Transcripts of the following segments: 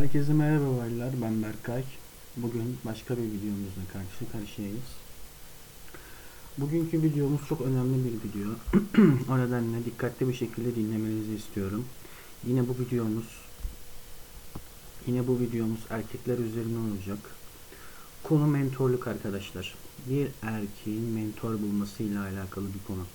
Herkese merhaba baylar, ben Berkay. Bugün başka bir videomuzla karşı karşıyayız. Bugünkü videomuz çok önemli bir video. o nedenle dikkatli bir şekilde dinlemenizi istiyorum. Yine bu videomuz yine bu videomuz erkekler üzerine olacak. Konu mentorluk arkadaşlar. Bir erkeğin mentor bulmasıyla alakalı bir konu.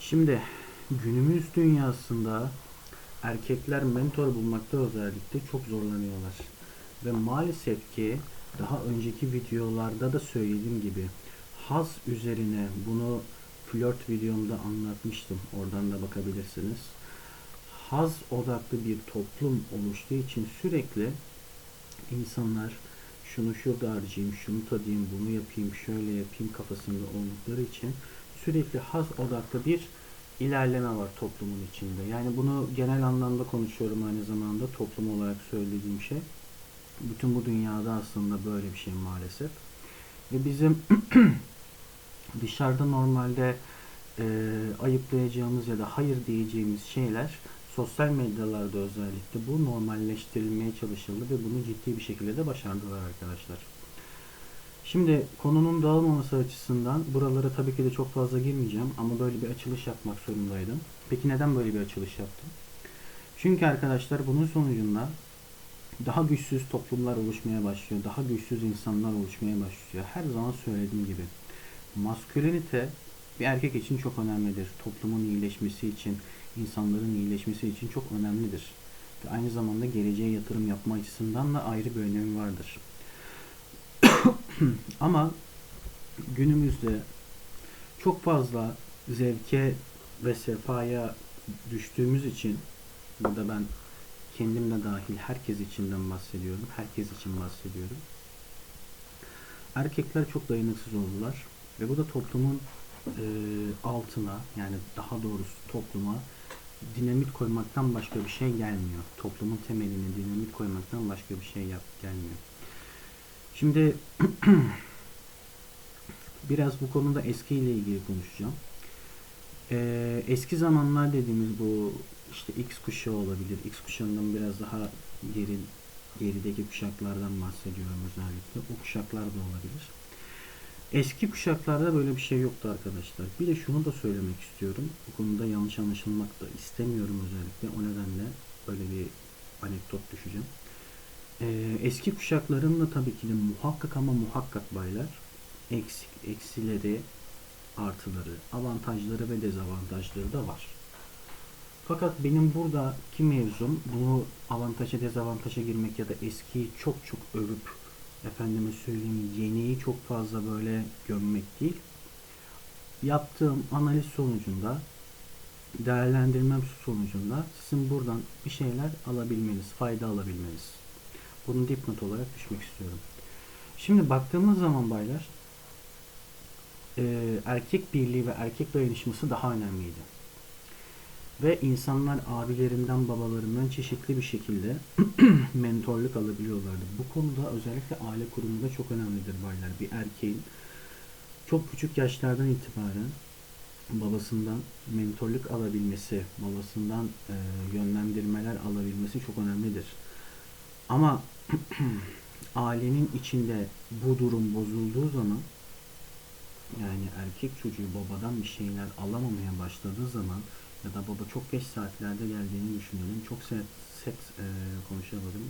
Şimdi günümüz dünyasında erkekler mentor bulmakta özellikle çok zorlanıyorlar. Ve maalesef ki daha önceki videolarda da söylediğim gibi haz üzerine bunu flört videomda anlatmıştım. Oradan da bakabilirsiniz. Haz odaklı bir toplum oluştuğu için sürekli insanlar şunu şurada harcayayım, şunu tadayım, bunu yapayım, şöyle yapayım kafasında oldukları için sürekli haz odaklı bir ilerleme var toplumun içinde. Yani bunu genel anlamda konuşuyorum aynı zamanda toplum olarak söylediğim şey. Bütün bu dünyada aslında böyle bir şey maalesef. Ve bizim dışarıda normalde e, ayıplayacağımız ya da hayır diyeceğimiz şeyler sosyal medyalarda özellikle bu normalleştirilmeye çalışıldı ve bunu ciddi bir şekilde de başardılar arkadaşlar. Şimdi konunun dağılmaması açısından buralara tabii ki de çok fazla girmeyeceğim ama böyle bir açılış yapmak zorundaydım. Peki neden böyle bir açılış yaptım? Çünkü arkadaşlar bunun sonucunda daha güçsüz toplumlar oluşmaya başlıyor. Daha güçsüz insanlar oluşmaya başlıyor. Her zaman söylediğim gibi maskülenite bir erkek için çok önemlidir. Toplumun iyileşmesi için, insanların iyileşmesi için çok önemlidir. Ve aynı zamanda geleceğe yatırım yapma açısından da ayrı bir önemi vardır. Ama günümüzde çok fazla zevke ve sefaya düştüğümüz için burada ben kendim de dahil herkes içinden bahsediyorum. Herkes için bahsediyorum. Erkekler çok dayanıksız oldular ve bu da toplumun e, altına yani daha doğrusu topluma dinamit koymaktan başka bir şey gelmiyor. Toplumun temeline dinamit koymaktan başka bir şey yap gelmiyor. Şimdi biraz bu konuda eski ile ilgili konuşacağım. Ee, eski zamanlar dediğimiz bu işte X kuşağı olabilir. X kuşağından biraz daha geri gerideki kuşaklardan bahsediyorum özellikle. O kuşaklar da olabilir. Eski kuşaklarda böyle bir şey yoktu arkadaşlar. Bir de şunu da söylemek istiyorum. Bu konuda yanlış anlaşılmak da istemiyorum özellikle. O nedenle böyle bir anekdot düşeceğim. Ee, eski kuşakların da tabii ki de muhakkak ama muhakkak baylar eksik, eksileri, artıları, avantajları ve dezavantajları da var. Fakat benim buradaki mevzum bunu avantaja dezavantaja girmek ya da eskiyi çok çok övüp efendime söyleyeyim yeniyi çok fazla böyle gömmek değil. Yaptığım analiz sonucunda değerlendirmem sonucunda sizin buradan bir şeyler alabilmeniz, fayda alabilmeniz. Bunu dipnot olarak düşmek istiyorum. Şimdi baktığımız zaman baylar e, erkek birliği ve erkek dayanışması daha önemliydi. Ve insanlar abilerinden babalarından çeşitli bir şekilde mentorluk alabiliyorlardı. Bu konuda özellikle aile kurumunda çok önemlidir baylar. Bir erkeğin çok küçük yaşlardan itibaren babasından mentorluk alabilmesi, babasından e, yönlendirmeler alabilmesi çok önemlidir. Ama ailenin içinde bu durum bozulduğu zaman yani erkek çocuğu babadan bir şeyler alamamaya başladığı zaman ya da baba çok geç saatlerde geldiğini düşünelim. Çok se seks e, konuşamadım.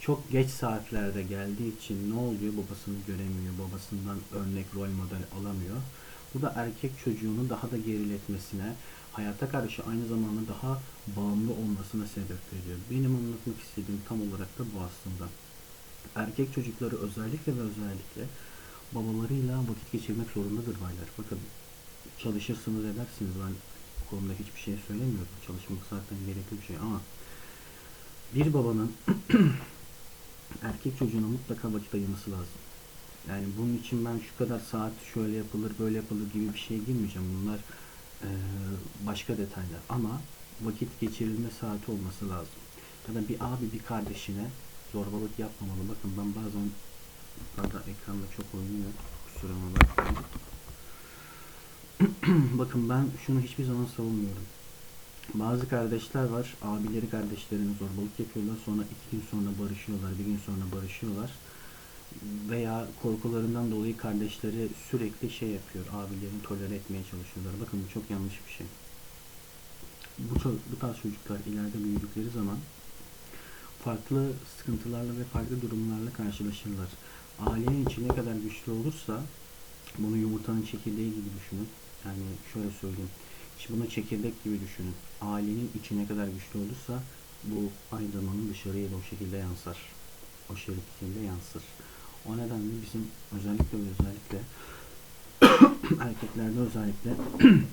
Çok geç saatlerde geldiği için ne oluyor? Babasını göremiyor. Babasından örnek rol model alamıyor. Bu da erkek çocuğunu daha da geriletmesine, hayata karşı aynı zamanda daha bağımlı olmasına sebep veriyor. Benim anlatmak istediğim tam olarak da bu aslında. Erkek çocukları özellikle ve özellikle babalarıyla vakit geçirmek zorundadır baylar. Bakın çalışırsınız edersiniz. Ben bu konuda hiçbir şey söylemiyorum. Çalışmak zaten gerekli bir şey ama bir babanın erkek çocuğuna mutlaka vakit ayırması lazım. Yani bunun için ben şu kadar saat şöyle yapılır böyle yapılır gibi bir şeye girmeyeceğim. Bunlar başka detaylar ama vakit geçirilme saati olması lazım. Ya da bir abi bir kardeşine zorbalık yapmamalı. Bakın ben bazen Arada ekranda çok oynuyor. Kusuruma bakmayın. Bakın ben şunu hiçbir zaman savunmuyorum. Bazı kardeşler var, abileri kardeşlerine zorbalık yapıyorlar. Sonra iki gün sonra barışıyorlar, bir gün sonra barışıyorlar. Veya korkularından dolayı kardeşleri sürekli şey yapıyor, abilerini tolere etmeye çalışıyorlar. Bakın bu çok yanlış bir şey. Bu, bu tarz çocuklar ileride büyüdükleri zaman farklı sıkıntılarla ve farklı durumlarla karşılaşırlar. Ailenin içi ne kadar güçlü olursa bunu yumurtanın çekirdeği gibi düşünün. Yani şöyle söyleyeyim. Şimdi bunu çekirdek gibi düşünün. Ailenin içi ne kadar güçlü olursa bu zamanda dışarıya da o şekilde yansır. O şekilde yansır. O nedenle bizim özellikle özellikle erkeklerde özellikle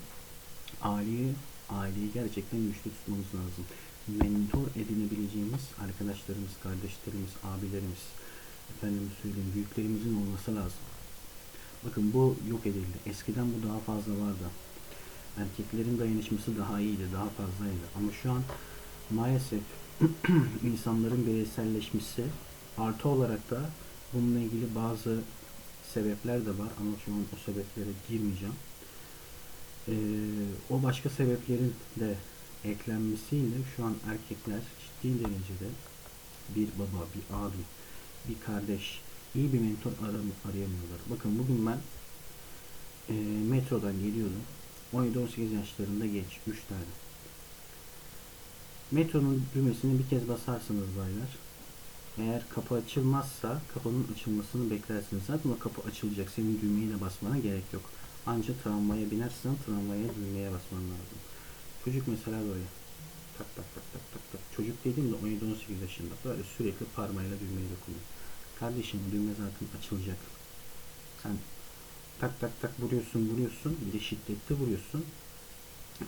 aileyi aileyi gerçekten güçlü tutmamız lazım. Mentor edinebileceğimiz arkadaşlarımız, kardeşlerimiz, abilerimiz, efendim söyleyeyim büyüklerimizin olması lazım. Bakın bu yok edildi. Eskiden bu daha fazla vardı. Erkeklerin dayanışması daha iyiydi, daha fazlaydı. Ama şu an maalesef insanların bireyselleşmesi artı olarak da bununla ilgili bazı sebepler de var ama şu an o sebeplere girmeyeceğim. Ee, o başka sebeplerin de eklenmesiyle şu an erkekler ciddi derecede bir baba, bir abi, bir kardeş, iyi bir mentor aram- arayamıyorlar. Bakın bugün ben e, metrodan geliyordum. 17-18 yaşlarında genç, 3 tane. Metronun düğmesini bir kez basarsınız baylar. Eğer kapı açılmazsa kapının açılmasını beklersiniz. Zaten o kapı açılacak. Senin düğmeyi de basmana gerek yok. Ancak tramvaya binersen tramvaya düğmeye basman lazım. Çocuk mesela böyle. Tak tak tak tak tak tak. Çocuk dediğim de 17-18 yaşında. Böyle sürekli parmağıyla düğmeye dokunuyor. Kardeşim düğme zaten açılacak. Sen tak tak tak vuruyorsun vuruyorsun. Bir de şiddetli vuruyorsun.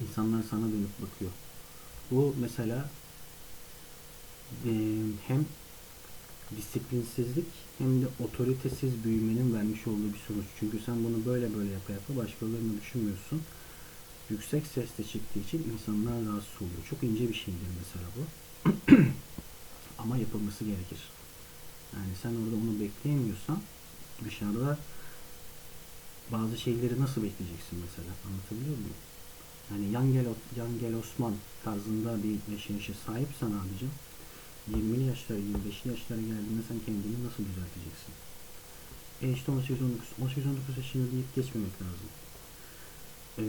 İnsanlar sana dönüp bakıyor. Bu mesela hem disiplinsizlik hem de otoritesiz büyümenin vermiş olduğu bir sonuç. Çünkü sen bunu böyle böyle yapa yapa başkalarını düşünmüyorsun. Yüksek sesle çıktığı için insanlar rahatsız oluyor. Çok ince bir şeydir mesela bu. Ama yapılması gerekir. Yani sen orada onu bekleyemiyorsan dışarıda bazı şeyleri nasıl bekleyeceksin mesela? Anlatabiliyor muyum? Yani yan gel, yan gel Osman tarzında bir yaşayışa sahipsen abicim 20'li yaşlara, 25'li yaşlara geldiğinde sen kendini nasıl düzelteceksin? E işte 18-19, 18-19 yaşında deyip geçmemek lazım. Ee,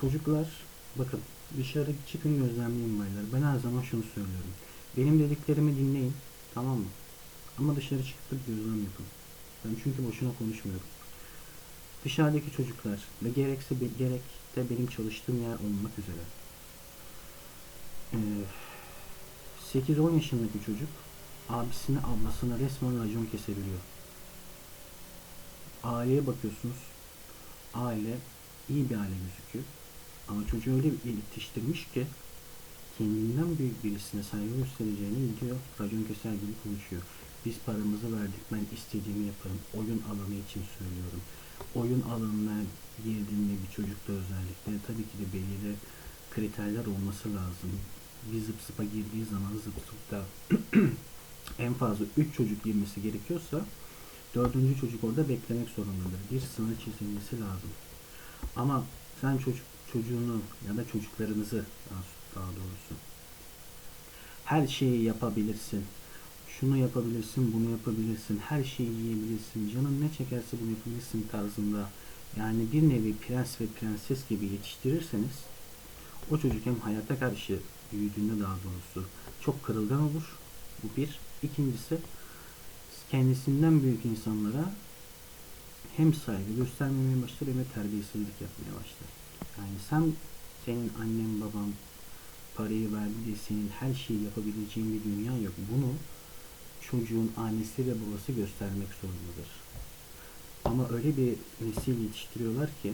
çocuklar, bakın dışarı çıkın gözlemleyin baylar. Ben her zaman şunu söylüyorum. Benim dediklerimi dinleyin, tamam mı? Ama dışarı çıkıp da gözlem yapın. Ben çünkü boşuna konuşmuyorum. Dışarıdaki çocuklar ve gerekse gerek de benim çalıştığım yer olmak üzere. Ee, 8-10 yaşındaki çocuk abisine ablasına resmen racon kesebiliyor. Aileye bakıyorsunuz. Aile iyi bir aile gözüküyor. Ama çocuğu öyle bir yetiştirmiş ki kendinden büyük birisine saygı göstereceğini gidiyor. Racon keser gibi konuşuyor. Biz paramızı verdik ben istediğimi yaparım. Oyun alanı için söylüyorum. Oyun alanına girdiğinde bir çocukta özellikle tabii ki de belirli kriterler olması lazım. Bir zıp zıpa girdiği zaman zıp zıpta en fazla 3 çocuk girmesi gerekiyorsa dördüncü çocuk orada beklemek zorundadır. Bir sınır çizilmesi lazım. Ama sen çocuk çocuğunu ya da çocuklarınızı daha, doğrusu her şeyi yapabilirsin. Şunu yapabilirsin, bunu yapabilirsin, her şeyi yiyebilirsin, canın ne çekerse bunu yapabilirsin tarzında yani bir nevi prens ve prenses gibi yetiştirirseniz o çocuk hem hayata karşı büyüdüğünde daha doğrusu çok kırılgan olur. Bu bir. İkincisi kendisinden büyük insanlara hem saygı göstermemeye başlar hem de terbiyesizlik yapmaya başlar. Yani sen senin annen baban parayı verdi diye senin her şeyi yapabileceğin bir dünya yok. Bunu çocuğun annesi ve babası göstermek zorundadır. Ama öyle bir nesil yetiştiriyorlar ki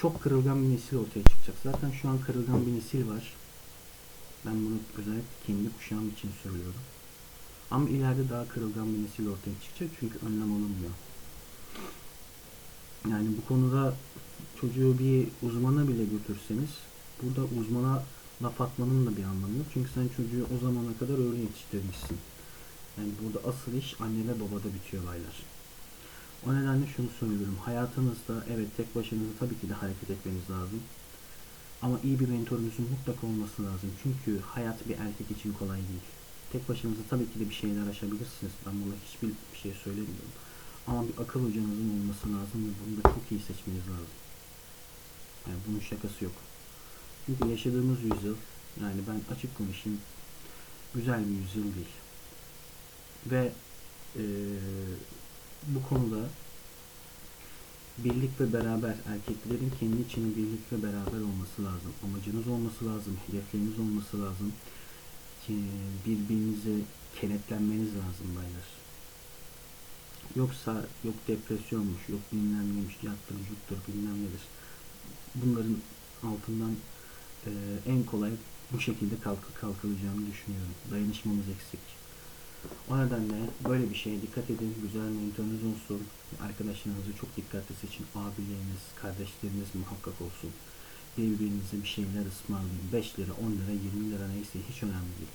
çok kırılgan bir nesil ortaya çıkacak. Zaten şu an kırılgan bir nesil var. Ben bunu özellikle kendi kuşağım için söylüyorum. Ama ileride daha kırılgan bir nesil ortaya çıkacak çünkü önlem alınmıyor. Yani bu konuda çocuğu bir uzmana bile götürseniz burada uzmana laf atmanın da bir anlamı yok. Çünkü sen çocuğu o zamana kadar öyle yetiştirmişsin. Yani burada asıl iş anne ve babada bitiyor baylar. O nedenle şunu söylüyorum. Hayatınızda evet tek başınıza tabii ki de hareket etmeniz lazım. Ama iyi bir mentorunuzun mutlaka olması lazım. Çünkü hayat bir erkek için kolay değil. Tek başınıza tabii ki de bir şeyler aşabilirsiniz. Ben buna hiçbir bir şey söylemiyorum. Ama bir akıl hocanızın olması lazım ve bunu da çok iyi seçmeniz lazım. Yani bunun şakası yok. Çünkü yaşadığımız yüzyıl, yani ben açık konuşayım, güzel bir yüzyıl değil. Ve eee, bu konuda birlik ve beraber erkeklerin kendi içine birlik ve beraber olması lazım. Amacınız olması lazım, hedefleriniz olması lazım. Ki birbirinize kenetlenmeniz lazım baylar. Yoksa yok depresyonmuş, yok bilmem neymiş, yattır, yuttur, bilmem nedir. Bunların altından eee, en kolay bu şekilde kalk kalkılacağını düşünüyorum. Dayanışmamız eksik. O nedenle böyle bir şeye dikkat edin. Güzel mentorunuz olsun. Arkadaşlarınızı çok dikkatli seçin. Abileriniz, kardeşleriniz muhakkak olsun. Birbirinize bir şeyler ısmarlayın. 5 lira, 10 lira, 20 lira neyse hiç önemli değil.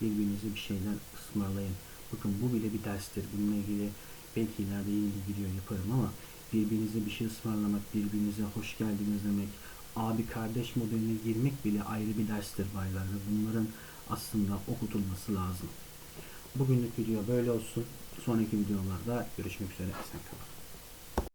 Birbirinize bir şeyler ısmarlayın. Bakın bu bile bir derstir. Bununla ilgili belki ileride yeni bir video yaparım ama birbirinize bir şey ısmarlamak, birbirinize hoş geldiniz demek, abi kardeş modeline girmek bile ayrı bir derstir baylar ve bunların aslında okutulması lazım. Bugünlük video böyle olsun. Sonraki videolarda görüşmek üzere. Esen kalın.